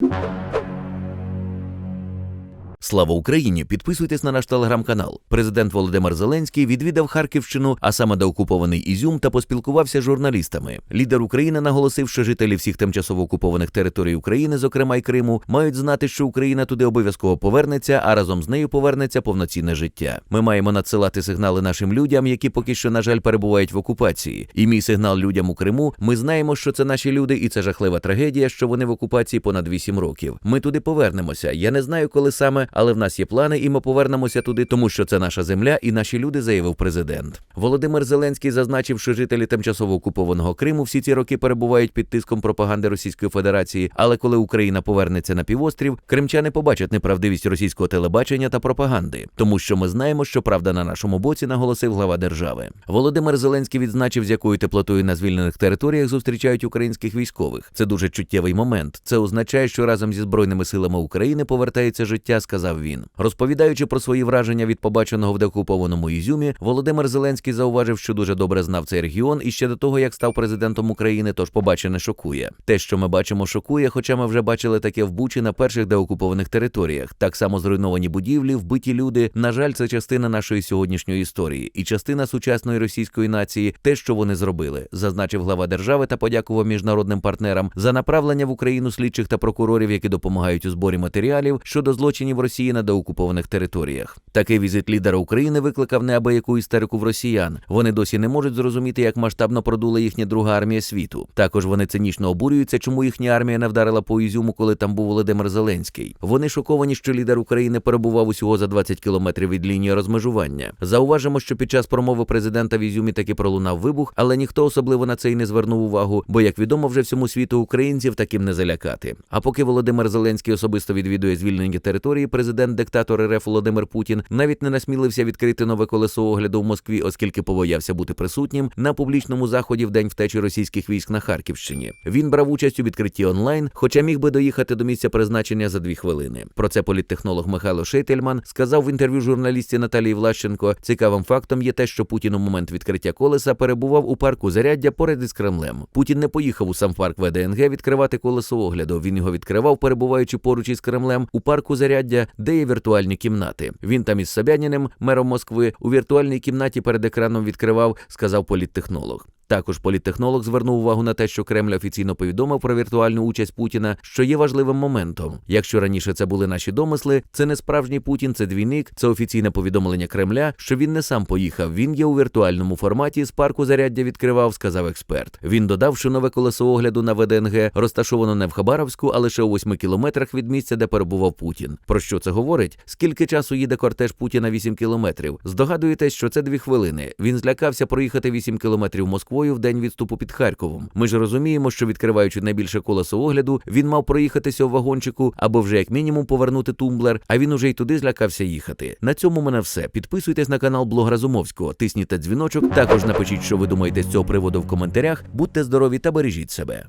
you. Слава Україні! Підписуйтесь на наш телеграм-канал. Президент Володимир Зеленський відвідав Харківщину, а саме деокупований Ізюм, та поспілкувався з журналістами. Лідер України наголосив, що жителі всіх тимчасово окупованих територій України, зокрема й Криму, мають знати, що Україна туди обов'язково повернеться, а разом з нею повернеться повноцінне життя. Ми маємо надсилати сигнали нашим людям, які поки що, на жаль, перебувають в окупації. І мій сигнал людям у Криму. Ми знаємо, що це наші люди, і це жахлива трагедія, що вони в окупації понад 8 років. Ми туди повернемося. Я не знаю, коли саме, але в нас є плани, і ми повернемося туди, тому що це наша земля і наші люди, заявив президент. Володимир Зеленський зазначив, що жителі тимчасово окупованого Криму всі ці роки перебувають під тиском пропаганди Російської Федерації. Але коли Україна повернеться на півострів, кримчани побачать неправдивість російського телебачення та пропаганди, тому що ми знаємо, що правда на нашому боці, наголосив глава держави. Володимир Зеленський відзначив, з якою теплотою на звільнених територіях зустрічають українських військових. Це дуже чуттєвий момент. Це означає, що разом зі збройними силами України повертається життя, сказав він. Розповідаючи про свої враження від побаченого в деокупованому Ізюмі, Володимир Зеленський зауважив, що дуже добре знав цей регіон і ще до того, як став президентом України, тож побачене шокує. Те, що ми бачимо, шокує, хоча ми вже бачили таке в Бучі на перших деокупованих територіях. Так само зруйновані будівлі, вбиті люди. На жаль, це частина нашої сьогоднішньої історії і частина сучасної російської нації, те, що вони зробили, зазначив глава держави та подякував міжнародним партнерам за направлення в Україну слідчих та прокурорів, які допомагають у зборі матеріалів щодо злочинів Росії на деокупованих територіях. Такий візит лідера України викликав неабияку істерику в росіян. Вони досі не можуть зрозуміти, як масштабно продула їхня друга армія світу. Також вони цинічно обурюються, чому їхня армія не вдарила по Ізюму, коли там був Володимир Зеленський. Вони шоковані, що лідер України перебував усього за 20 кілометрів від лінії розмежування. Зауважимо, що під час промови президента в Ізюмі таки пролунав вибух, але ніхто особливо на це й не звернув увагу, бо як відомо вже всьому світу українців таким не залякати. А поки Володимир Зеленський особисто відвідує звільнені території, президент диктатор РФ Володимир Путін навіть не насмілився відкрити нове колесо огляду в Москві, оскільки побоявся бути присутнім на публічному заході в день втечі російських військ на Харківщині. Він брав участь у відкритті онлайн, хоча міг би доїхати до місця призначення за дві хвилини. Про це політтехнолог Михайло Шейтельман сказав в інтерв'ю журналістці Наталії Влащенко. Цікавим фактом є те, що Путін у момент відкриття колеса перебував у парку заряддя поряд із Кремлем. Путін не поїхав у сам парк ВДНГ відкривати колесо огляду. Він його відкривав, перебуваючи поруч із Кремлем у парку заряддя, де є віртуальні кімнати. Він там із Собяніним, мером Москви, у віртуальній кімнаті перед екраном відкривав, сказав політтехнолог. Також політтехнолог звернув увагу на те, що Кремль офіційно повідомив про віртуальну участь Путіна, що є важливим моментом. Якщо раніше це були наші домисли, це не справжній Путін, це двійник, це офіційне повідомлення Кремля, що він не сам поїхав. Він є у віртуальному форматі з парку заряддя відкривав, сказав експерт. Він додав, що нове колесо огляду на ВДНГ розташовано не в Хабаровську, а лише у восьми кілометрах від місця, де перебував Путін. Про що це говорить? Скільки часу їде кортеж Путіна 8 кілометрів? Здогадуєтесь, що це дві хвилини. Він злякався проїхати 8 кілометрів Москвою в день відступу під Харковом. Ми ж розуміємо, що відкриваючи найбільше колесо огляду, він мав проїхатися в вагончику або вже як мінімум повернути тумблер. А він уже й туди злякався їхати. На цьому мене все. Підписуйтесь на канал Блог Разумовського, тисніть дзвіночок. Також напишіть, що ви думаєте з цього приводу в коментарях. Будьте здорові та бережіть себе.